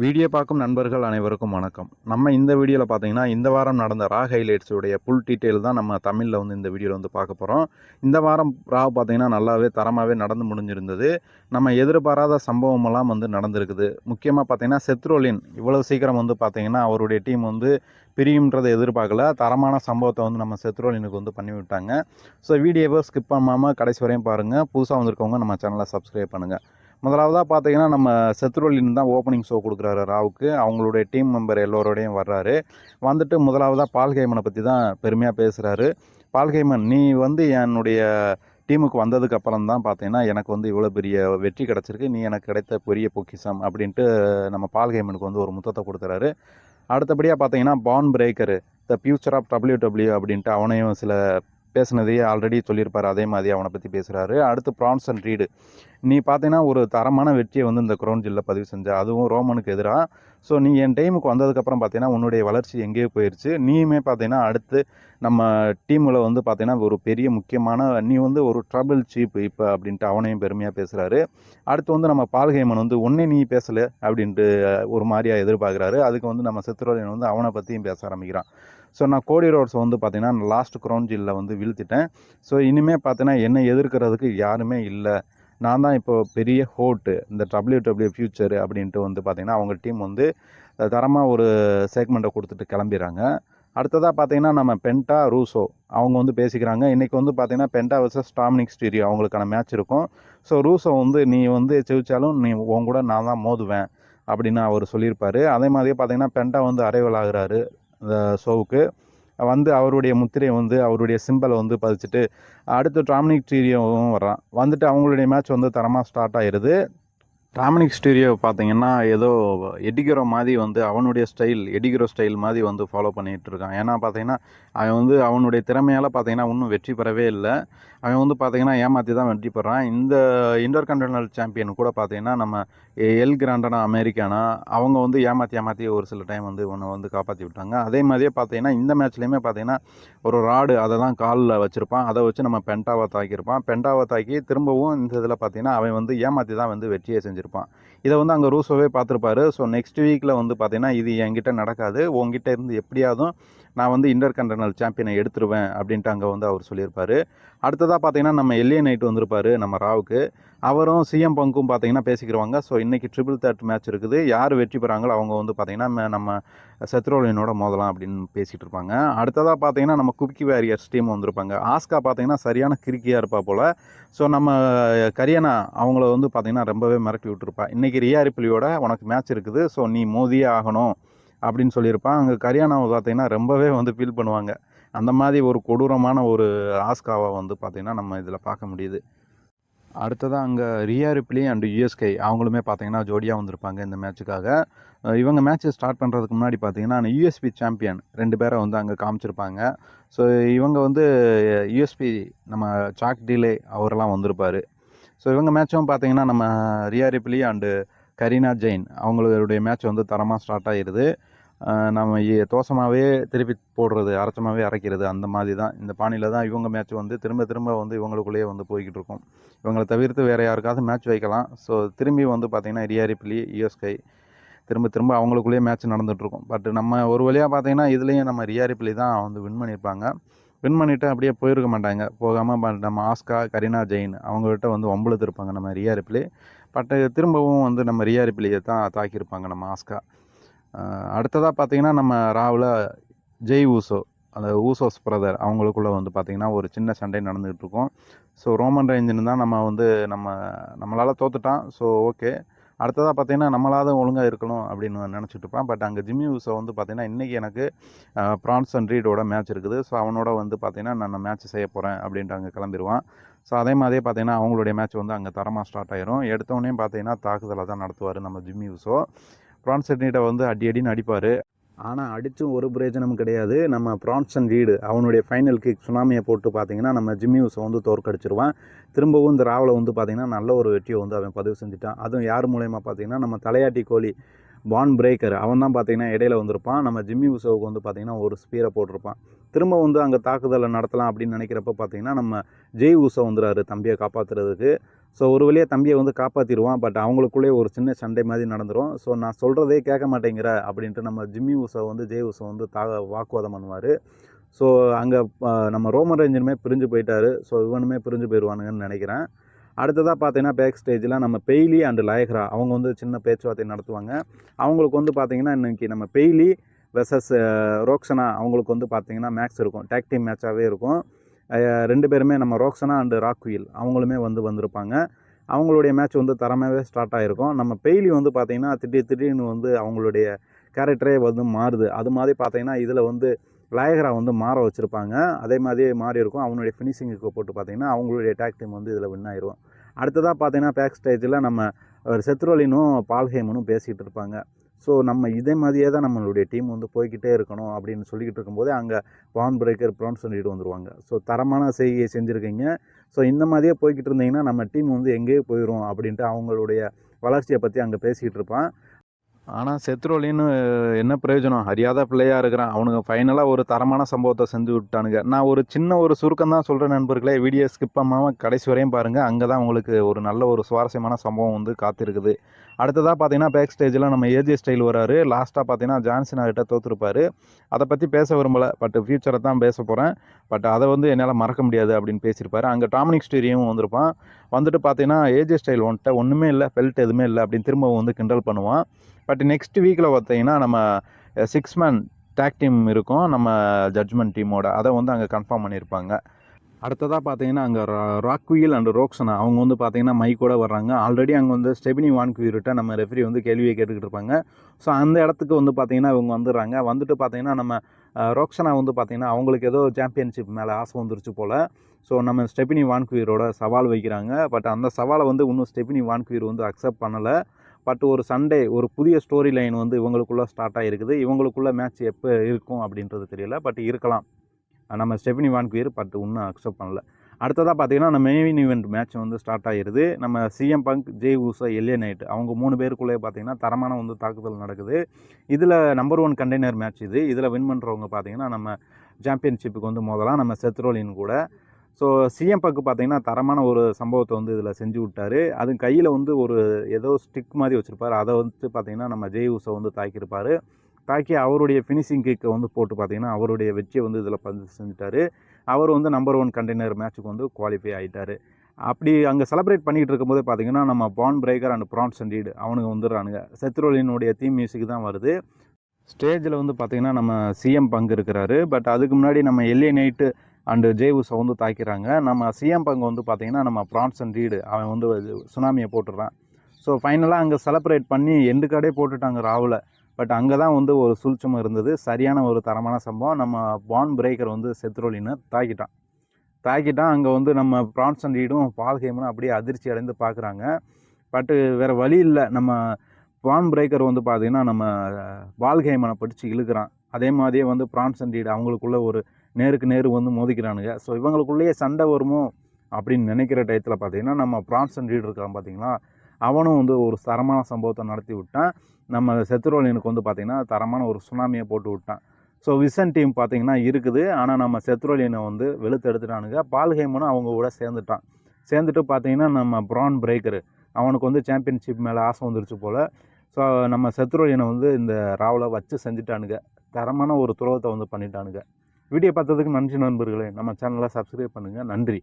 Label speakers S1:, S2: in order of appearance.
S1: Video பார்க்கும் நண்பர்கள் அனைவருக்கும் வணக்கம். நம்ம இந்த வீடியோவில் பார்த்தீங்கன்னா இந்த வாரம் நடந்த ரா ஹைலைட்ஸுடைய ஃபுல் டீட்டெயில் தான் நம்ம தமிழில் வந்து இந்த வீடியோவில் வந்து பார்க்க போகிறோம் இந்த வாரம் ரா பார்த்தீங்கன்னா நல்லாவே தரமாகவே நடந்து முடிஞ்சிருந்தது. நம்ம எதிர்பாராத சம்பவமெல்லாம் வந்து நடந்திருக்குது. முக்கியமாக பார்த்தீங்கன்னா செத்ரோலின் இவ்வளோ சீக்கிரம் வந்து பார்த்தீங்கன்னா அவருடைய டீம் வந்து பிரியுன்றதை எதிர்பார்க்கல. தரமான சம்பவத்தை வந்து நம்ம செத்ரோலினுக்கு வந்து பண்ணி விட்டாங்க ஸோ வீடியோவை ஸ்கிப் பண்ணாமல் கடைசி வரையும் பாருங்கள் புதுசாக வந்திருக்கவங்க நம்ம சேனலை சப்ஸ்கிரைப் பண்ணுங்கள் முதலாவதாக பார்த்தீங்கன்னா நம்ம செத்ரோலின் தான் ஓப்பனிங் ஷோ கொடுக்குறாரு ராவுக்கு. அவங்களுடைய டீம் மெம்பர் எல்லோரோடையும் வர்றாரு. வந்துட்டு முதலாவதாக பால்கைமனை பற்றி தான் பெருமையாக பேசுகிறாரு பால்கைமன் நீ வந்து என்னுடைய டீமுக்கு வந்ததுக்கு அப்புறம் தான் பார்த்தீங்கன்னா எனக்கு வந்து இவ்வளோ பெரிய வெற்றி கிடச்சிருக்கு. நீ எனக்கு கிடைத்த பெரிய பொக்கிஷம் அப்படின்ட்டு நம்ம பால்கைமனுக்கு வந்து ஒரு முத்தத்தை கொடுத்துறாரு அடுத்தபடியாக பார்த்தீங்கன்னா Bron Breakker the future of W W அப்படின்ட்டு அவனையும் சில பேசுனதையே ஆல்ரெடி சொல்லியிருப்பார். அதே மாதிரி அவனை பற்றி பேசுகிறாரு அடுத்து ப்ரான்சன் ரீடு. நீ பார்த்தீங்கன்னா ஒரு தரமான வெற்றியை வந்து இந்த குரௌன் ஜில்ல பதிவு செஞ்ச அதுவும் ரோமனுக்கு எதிராக ஸோ நீ என் டைமுக்கு வந்ததுக்கப்புறம் பார்த்தீங்கன்னா உன்னுடைய வளர்ச்சி எங்கேயோ போயிடுச்சு நீயுமே பார்த்தீங்கன்னா அடுத்து நம்ம டீமில் வந்து பார்த்தீங்கன்னா ஒரு பெரிய முக்கியமான நீ வந்து ஒரு ட்ரபிள் சீப் இப்போ அப்படின்ட்டு அவனையும் பெருமையாக பேசுகிறாரு அடுத்து வந்து நம்ம பால்ஹேமன் வந்து ஒன்றே நீ பேசலை அப்படின்ட்டு ஒரு மாதிரியாக எதிர்பார்க்குறாரு. அதுக்கு வந்து நம்ம சித்ரோலியன் வந்து அவனை பற்றியும் பேச ஆரம்பிக்கிறான். ஸோ நான் கோடி ரோட்ஸ் வந்து பார்த்தீங்கன்னா லாஸ்ட் க்ரௌன் வந்து வீழ்த்திட்டேன். ஸோ இனிமேல் பார்த்தீங்கன்னா என்னை எதிர்க்கிறதுக்கு யாருமே இல்லை. நான் தான் இப்போ பெரிய ஹோட்டு இந்த டபிள்யூ டபிள்யூ ஃபியூச்சர் அப்படின்ட்டு வந்து பார்த்திங்கன்னா அவங்க டீம் வந்து தரமாக ஒரு செக்மெண்ட்டை கொடுத்துட்டு கிளம்பிடுறாங்க. அடுத்ததாக பார்த்தீங்கன்னா நம்ம பென்டா ரூசோ அவங்க வந்து பேசிக்கிறாங்க. இன்றைக்கி வந்து பார்த்தீங்கன்னா பென்டா வர்சஸ் டாமினிக் ஸ்டீரியோ அவங்களுக்கான மேட்ச் இருக்கும். ஸோ ரூசோ வந்து நீ வந்து ஜெயிச்சாலும் நீ உன் கூட நான் தான் மோதுவேன் அப்படின்னு அவர் சொல்லியிருப்பார். அதே மாதிரியே பார்த்தீங்கன்னா பென்டா வந்து அரைவல் ஆகுறாரு அந்த ஷோவுக்கு. வந்து அவருடைய முத்திரையை வந்து அவருடைய சிம்பலை வந்து பதிச்சுட்டு அடுத்து டாமினிக் ஸ்டீரியோவும் வர்றான். வந்துட்டு அவங்களுடைய மேட்ச் வந்து தரமாக ஸ்டார்ட் ஆயிடுது டாமினிக் ஸ்டீரியோ பார்த்தீங்கன்னா ஏதோ எடிகிரோ மாதிரி வந்து அவனுடைய ஸ்டைல் எடிகிரோ ஸ்டைல் மாதிரி வந்து ஃபாலோ பண்ணிகிட்டு இருக்கான். ஏன்னா பார்த்தீங்கன்னா அவன் வந்து அவனுடைய திறமையால் பார்த்தீங்கன்னா இன்னும் வெற்றி பெறவே இல்லை. அவன் வந்து பார்த்தீங்கன்னா ஏமாற்றி தான் வெற்றி பெறான். இந்த இன்டர் கண்டனல் சாம்பியன் கூட பார்த்தீங்கன்னா நம்ம எல் கிராண்டனா அமெரிக்கானா அவங்க வந்து ஏமாற்றி ஏமாற்றி ஒரு சில டைம் வந்து ஒன்று வந்து காப்பாற்றி விட்டாங்க. அதே மாதிரியே பார்த்தீங்கன்னா இந்த மேட்ச்லேயுமே பார்த்தீங்கன்னா ஒரு ராடு அதை தான் காலில் வச்சுருப்பான். அதை வச்சு நம்ம பென்டாவை தாக்கியிருப்பான். பென்டாவை தாக்கி திரும்பவும் இந்த இதில் பார்த்தீங்கன்னா அவன் வந்து ஏமாற்றி தான் வந்து வெற்றியை செஞ்சுருப்பான். இதை வந்து அங்கே ரூசோவே பார்த்துருப்பாரு. ஸோ நெக்ஸ்ட் வீக்கில் வந்து பார்த்தீங்கன்னா இது என்கிட்ட நடக்காது. உங்ககிட்ட இருந்து எப்படியாவது நான் வந்து இன்டர் கண்டனல் சாம்பியனை எடுத்துருவேன் அப்படின்ட்டு அங்கே வந்து அவர் சொல்லியிருப்பார். அடுத்ததாக பார்த்தீங்கன்னா நம்ம எல்ஏ நைட் வந்திருப்பார் நம்ம ராவுக்கு. அவரும் சிஎம் பங்கும் பார்த்தீங்கன்னா பேசிக்கிறவாங்க ஸோ இன்றைக்கி ட்ரிபிள் தேர்ட் மேட்ச் இருக்குது. யார் வெற்றி பெறாங்களோ அவங்க வந்து பார்த்திங்கன்னா நம்ம சத்ரோலினோட மோதலாம் அப்படின்னு பேசிகிட்டு இருப்பாங்க அடுத்ததாக பார்த்தீங்கன்னா நம்ம குப்கி வேரியர்ஸ் டீம் வந்திருப்பாங்க. ஆஸ்கா பார்த்தீங்கன்னா சரியான கிரிக்கியாக இருப்பா போல். ஸோ நம்ம கரியனா அவங்கள வந்து பார்த்திங்கன்னா ரொம்பவே மிரட்டி விட்டுருப்பா. இன்றைக்கி ரியா ரிப்ளியோட உனக்கு மேட்ச் இருக்குது. ஸோ நீ மோதியே ஆகணும். அப்படின்னு சொல்லியிருப்பான். அங்கே கரியானாவை பார்த்தீங்கன்னா ரொம்பவே வந்து ஃபீல் பண்ணுவாங்க. அந்த மாதிரி ஒரு கொடூரமான ஒரு ஆஸ்காவை வந்து பார்த்திங்கன்னா நம்ம இதில் பார்க்க முடியுது. அடுத்ததாக அங்கே ரியா ரிப்ளி அண்ட் யூஎஸ்கே அவங்களுமே பார்த்தீங்கன்னா ஜோடியாக வந்திருப்பாங்க இந்த மேட்ச்சுக்காக இவங்க மேட்ச்சை ஸ்டார்ட் பண்ணுறதுக்கு முன்னாடி பார்த்தீங்கன்னா யூஎஸ்பி சாம்பியன் ரெண்டு பேரை வந்து அங்கே காமிச்சிருப்பாங்க. ஸோ இவங்க வந்து யூஎஸ்பி நம்ம சாக் டீலே அவரெல்லாம் வந்திருப்பார். ஸோ இவங்க மேட்சும் பார்த்தீங்கன்னா நம்ம Rhea Ripley and Kairi Sane அவங்களுடைய மேட்ச் வந்து தரமாக ஸ்டார்ட் ஆகிடுது நம்ம தோசமாகவே திருப்பி போடுறது அரைச்சமாகவே அரைக்கிறது அந்த மாதிரி தான் இந்த பாணியில் தான் இவங்க மேட்ச் வந்து திரும்ப திரும்ப வந்து இவங்களுக்குள்ளேயே வந்து போய்கிட்டு இருக்கும் இவங்களை தவிர்த்து வேறு யாருக்காவது மேட்ச் வைக்கலாம். ஸோ திரும்பி வந்து பார்த்திங்கன்னா ரியாரிப்பிலி யூஎஸ்கை திரும்ப திரும்ப அவங்களுக்குள்ளேயே மேட்ச் நடந்துகிட்ருக்கும் பட் நம்ம ஒரு வழியாக பார்த்திங்கன்னா இதுலேயும் நம்ம ரியாரிப்பிலி தான் வந்து வின் பண்ணியிருப்பாங்க. வின் பண்ணிவிட்டு அப்படியே போயிருக்க மாட்டாங்க. போகாமல் நம்ம ஆஸ்கா கரீனா ஜெயின் அவங்ககிட்ட வந்து ஒம்பளுத்து இருப்பாங்க நம்ம ரியாரிப்பிலே பட் திரும்பவும் வந்து நம்ம ரியாரிப்பிலியை தான் தாக்கியிருப்பாங்க நம்ம ஆஸ்கா. அடுத்ததாக பார்த்தீங்கன்னா நம்ம ராவில் ஜெய் ஊசோ அந்த ஊசோஸ் பிரதர் அவங்களுக்குள்ளே வந்து பார்த்திங்கன்னா ஒரு சின்ன சண்டை நடந்துகிட்ருக்கும் ஸோ ரோமன் ரேஞ்சின்னு தான் நம்ம வந்து நம்ம நம்மளால் தோத்துட்டான். ஸோ ஓகே அடுத்ததாக பார்த்தீங்கன்னா நம்மளாவது ஒழுங்காக இருக்கணும் அப்படின்னு நினச்சிட்டு இருப்பான். பட் அங்கே ஜிம்மி ஊசோ வந்து பார்த்திங்கன்னா இன்றைக்கி எனக்கு ப்ரான்ஸ் அண்ட் ரீடோட மேட்ச் இருக்குது. ஸோ அவனோட வந்து பார்த்திங்கன்னா நான் மேட்ச் செய்ய போகிறேன் அப்படின்ட்டு அங்கே கிளம்பிடுவான் ஸோ அதே மாதிரியே பார்த்தீங்கன்னா அவங்களுடைய மேட்ச் வந்து அங்கே தரமாக ஸ்டார்ட் ஆயிரும். எடுத்தோடனே பார்த்தீங்கன்னா தாக்குதலை தான் நடத்துவார் நம்ம ஜிம்மி ஊசோ. ப்ரான்சன் ரீடை வந்து அடி அடின்னு அடிப்பார். ஆனால் அடித்தும் ஒரு பிரயோஜனமும் கிடையாது. நம்ம ப்ரான்சன் ரீடு அவனுடைய ஃபைனல் கிக் சுனாமியை போட்டு பார்த்தீங்கன்னா நம்ம ஜிம்மியூஸை வந்து தோற்கடிச்சிருவான். திரும்பவும் இந்த ராவில் வந்து பார்த்திங்கன்னா நல்ல ஒரு வெற்றியை வந்து அவன் பதிவு செஞ்சுட்டான். அதுவும் யார் மூலயமா பார்த்தீங்கன்னா நம்ம தலையாட்டி கோழி வான் பிரேக்கர். அவன் தான் பார்த்தீங்கன்னா இடையில வந்திருப்பான். நம்ம ஜிம்மி உசோவுக்கு வந்து பார்த்தீங்கன்னா ஒரு ஸ்பீரை போட்டிருப்பான். திரும்ப வந்து அங்கே தாக்குதலை நடத்தலாம் அப்படின்னு நினைக்கிறப்ப பார்த்தீங்கன்னா நம்ம ஜெய் உசோ வந்துடுறாரு தம்பியை காப்பாற்றுறதுக்கு ஸோ ஒரு வழியாக தம்பியை வந்து காப்பாற்றிடுவான் பட் அவங்களுக்குள்ளே ஒரு சின்ன சண்டை மாதிரி நடந்துடும் ஸோ நான் சொல்கிறதே கேட்க மாட்டேங்கிற அப்படின்ட்டு நம்ம ஜிம்மி உசோ வந்து ஜெய் உசோ வந்து தா வாக்குவாதம் பண்ணுவார். ஸோ அங்கே நம்ம ரோமன் ரேஞ்சனுமே பிரிஞ்சு போயிட்டாரு. ஸோ இவனுமே பிரிஞ்சு போயிடுவானுங்கன்னு நினைக்கிறேன். அடுத்ததாக பார்த்தீங்கன்னா பேக் ஸ்டேஜில் நம்ம பெய்லி அண்டு லயக்ரா அவங்க வந்து சின்ன பேச்சுவார்த்தை நடத்துவாங்க. அவங்களுக்கு வந்து பார்த்தீங்கன்னா இன்றைக்கி நம்ம பெய்லி வெர்சஸ் ரோக்ஸனா அவங்களுக்கு வந்து பார்த்தீங்கன்னா மேட்ச் இருக்கும். டேக் டீம் மேட்சாகவே இருக்கும். ரெண்டு பேருமே நம்ம ரோக்ஸனா அண்டு ராக்வீல் அவங்களுமே வந்து வந்திருப்பாங்க. அவங்களுடைய மேட்ச் வந்து தரமாகவே ஸ்டார்ட் ஆகிருக்கும் நம்ம பெய்லி வந்து பார்த்திங்கன்னா திடீர் திடீர்னு வந்து அவங்களுடைய கேரக்டரே வந்து மாறுது. அது மாதிரி பார்த்தீங்கன்னா இதில் வந்து லயகரா வந்து மாற வச்சுருப்பாங்க. அதே மாதிரியே மாறி இருக்கும் அவனுடைய ஃபினிஷிங்குக்கு போட்டு பார்த்தீங்கன்னா அவங்களுடைய டேக் டீம் வந்து இதில் வின் ஆயிரும். அடுத்ததாக பார்த்தீங்கன்னா பேக் ஸ்டேஜில் நம்ம ஒரு செத்ரோலினும் பால்ஹேமனும் பேசிகிட்டு இருப்பாங்க. ஸோ நம்ம இதே மாதிரியே தான் நம்மளுடைய டீம் வந்து போய்கிட்டே இருக்கணும் அப்படின்னு சொல்லிக்கிட்டு இருக்கும்போதே அங்கே பான் பிரேக்கர் ப்ரான் சொல்லிட்டு வந்துருவாங்க. ஸோ தரமான செய்கையை செஞ்சுருக்கீங்க. ஸோ இந்த மாதிரியே போய்கிட்டு இருந்தீங்கன்னா நம்ம டீம் வந்து எங்கேயோ போயிடும் அப்படின்ட்டு அவங்களுடைய வளர்ச்சியை பற்றி அங்கே பேசிக்கிட்டு இருப்பான். ஆனால் செத்ரோலின்னு என்ன பிரயோஜனம்? அறியாத பிள்ளையாக இருக்கிறான். அவனுங்க ஃபைனலாக ஒரு தரமான சம்பவத்தை செஞ்சு விட்டானுங்க. நான் ஒரு சின்ன ஒரு சுருக்கம் தான் சொல்கிறேன் நண்பர்களே. வீடியோ ஸ்கிப் பண்ணாமல் கடைசி வரையும் பாருங்கள் அங்கே தான் உங்களுக்கு ஒரு நல்ல ஒரு சுவாரஸ்யமான சம்பவம் வந்து காத்திருக்குது. அடுத்ததாக பார்த்தீங்கன்னா பேக் ஸ்டேஜில் நம்ம ஏஜே ஸ்டைல் வராரு. லாஸ்ட்டாக பார்த்தீங்கன்னா ஜான்சன் கிட்ட தோற்றுருப்பாரு அதை பற்றி பேச விரும்பலை. பட் ஃப்யூச்சரை தான் பேச போகிறேன் பட் அதை வந்து என்னால் மறக்க முடியாது அப்படின்னு பேசியிருப்பாரு. அங்கே டாமினிக் ஸ்டீரியும் வந்திருப்பான். வந்துட்டு பார்த்தீங்கன்னா ஏஜே ஸ்டைல் ஒன்ட்ட ஒன்றுமே இல்லை. பெல்ட் எதுவுமே இல்லை அப்படின்னு திரும்பவும் வந்து கிண்டல் பண்ணுவான். பட் நெக்ஸ்ட் வீக்கில் பார்த்தீங்கன்னா நம்ம சிக்ஸ் மேன் டேக் டீம் இருக்கும். நம்ம ஜட்ஜ்மெண்ட் டீமோட அதை வந்து அங்கே கன்ஃபார்ம் பண்ணியிருப்பாங்க அடுத்ததாக பார்த்தீங்கன்னா அங்கே ராக்வீல் அண்ட் ரோக்ஸனா அவங்க வந்து பார்த்தீங்கன்னா மைக்கோட வர்றாங்க. ஆல்ரெடி அங்கே வந்து ஸ்டெபினி வான்குவிர்கிட்ட நம்ம ரெஃப்ரி வந்து கேள்வியை கேட்டுக்கிட்டு இருப்பாங்க. ஸோ அந்த இடத்துக்கு வந்து பார்த்தீங்கன்னா இவங்க வந்துடுறாங்க. வந்துட்டு பார்த்தீங்கன்னா நம்ம ரோக்ஸனா வந்து பார்த்தீங்கன்னா அவங்களுக்கு ஏதோ சாம்பியன்ஷிப் மேலே ஆசை வந்துருச்சு போல். ஸோ நம்ம ஸ்டெபினி வான்குவீரோட சவால் வைக்கிறாங்க. பட் அந்த சவாலை வந்து இன்னும் ஸ்டெபினி வான்குவீர் வந்து அக்செப்ட் பண்ணலை. பட் ஒரு சண்டே ஒரு புதிய ஸ்டோரி லைன் வந்து இவங்களுக்குள்ளே ஸ்டார்ட் ஆகிருக்குது இவங்களுக்குள்ள மேட்ச் எப்போ இருக்கும் அப்படின்றது தெரியல பட் இருக்கலாம். நம்ம ஸ்டெஃபினி வான்குயர் பட் இன்னும் அக்செப்ட் பண்ணல. அடுத்ததாக பார்த்தீங்கன்னா நம்ம மெயின் ஈவெண்ட் மேட்ச் வந்து ஸ்டார்ட் ஆகிருது நம்ம CM Punk Jey Uso LA Knight அவங்க மூணு பேருக்குள்ளே பார்த்தீங்கன்னா தரமான வந்து தாக்குதல் நடக்குது. இதில் நம்பர் ஒன் கண்டெய்னர் மேட்ச் இது. இதில் வின் பண்ணுறவங்க பார்த்தீங்கன்னா நம்ம சாம்பியன்ஷிப்புக்கு வந்து முதலாம் நம்ம செத்ரோலின் கூட. ஸோ சிஎம் பக்கு பார்த்தீங்கன்னா தரமான ஒரு சம்பவத்தை வந்து இதில் செஞ்சு விட்டாரு. அது கையில் வந்து ஒரு ஏதோ ஸ்டிக் மாதிரி வச்சுருப்பாரு. அதை வந்து பார்த்தீங்கன்னா நம்ம ஜெய் உஷை வந்து தாக்கியிருப்பார். தாக்கி அவருடைய ஃபினிஷிங் கிக்கை வந்து போட்டு பார்த்தீங்கன்னா அவருடைய வெற்றியை வந்து இதில் பதிவு செஞ்சுட்டார். அவர் வந்து நம்பர் ஒன் கண்டெய்னர் மேட்ச்சுக்கு வந்து குவாலிஃபை ஆகிட்டார் அப்படி அங்கே செலிப்ரேட் பண்ணிகிட்டு இருக்கும்போது பார்த்தீங்கன்னா நம்ம Bron Breakker and Bronson அவனுங்க வந்துடுறானுங்க. செத்ரோலினுடைய தீம் மியூசிக் தான் வருது. ஸ்டேஜில் வந்து பார்த்திங்கன்னா நம்ம சிஎம் பங்கு இருக்கிறாரு. பட் அதுக்கு முன்னாடி நம்ம எல்ஏ நைட்டு அண்டு ஜேவுஸை வந்து தாக்கிறாங்க. நம்ம சிஎம் பங்கு வந்து பார்த்திங்கன்னா நம்ம ப்ரான்ஸ் அண்ட் ரீடு அவன் வந்து சுனாமியை போட்டுடுறான். ஸோ ஃபைனலாக அங்கே செலப்ரேட் பண்ணி எண்டு கார்டே போட்டுட்டாங்க ராவில் பட் அங்கே தான் வந்து ஒரு சூழ்ச்சம் இருந்தது. சரியான ஒரு தரமான சம்பவம். நம்ம பான் பிரேக்கர் வந்து செத்ரோலின்னு தாக்கிட்டான். தாக்கிட்டான். அங்கே வந்து நம்ம ப்ரான்ஸ் அண்ட் ரீடும் பால்கேமனும் அப்படியே அதிர்ச்சி அடைந்து பார்க்குறாங்க பட்டு வேறு வழி இல்லை. நம்ம பான் பிரேக்கர் வந்து பார்த்திங்கன்னா நம்ம பால்கேமனை படித்து இழுக்கிறான். அதே மாதிரியே வந்து ப்ரான்ஸ் அண்ட் ரீடு அவங்களுக்குள்ள ஒரு நேருக்கு நேரு வந்து மோதிக்கிறானுங்க. ஸோ இவங்களுக்குள்ளேயே சண்டை வருமோ அப்படின்னு நினைக்கிற டயத்தில் பார்த்தீங்கன்னா நம்ம ப்ரான்ஸ் அண்ட் ரீடு இருக்கான் பார்த்தீங்களா அவனும் வந்து ஒரு தரமான சம்பவத்தை நடத்தி விட்டான். நம்ம செத்துரோலினுக்கு வந்து பார்த்திங்கன்னா தரமான ஒரு சுனாமியை போட்டு விட்டான். ஸோ விசன் டீம் பார்த்தீங்கன்னா இருக்குது. ஆனால் நம்ம செத்ரோலியனை வந்து வெளுத்து எடுத்துட்டானுங்க. பால்ஹேமனும் அவங்க கூட சேர்ந்துட்டான். சேர்ந்துட்டு பார்த்தீங்கன்னா நம்ம ப்ரான் பிரேக்கரு அவனுக்கு வந்து சாம்பியன்ஷிப் மேலே ஆசை வந்துருச்சு போல். ஸோ நம்ம செத்ரோலியனை வந்து இந்த ராவில் வச்சு செஞ்சுட்டானுங்க. தரமான ஒரு துரோகத்தை வந்து பண்ணிட்டானுங்க. வீடியோ பார்த்ததுக்கு நன்றி நண்பர்களே. நம்ம சேனலை சப்ஸ்கிரைப் பண்ணுங்கள் நன்றி.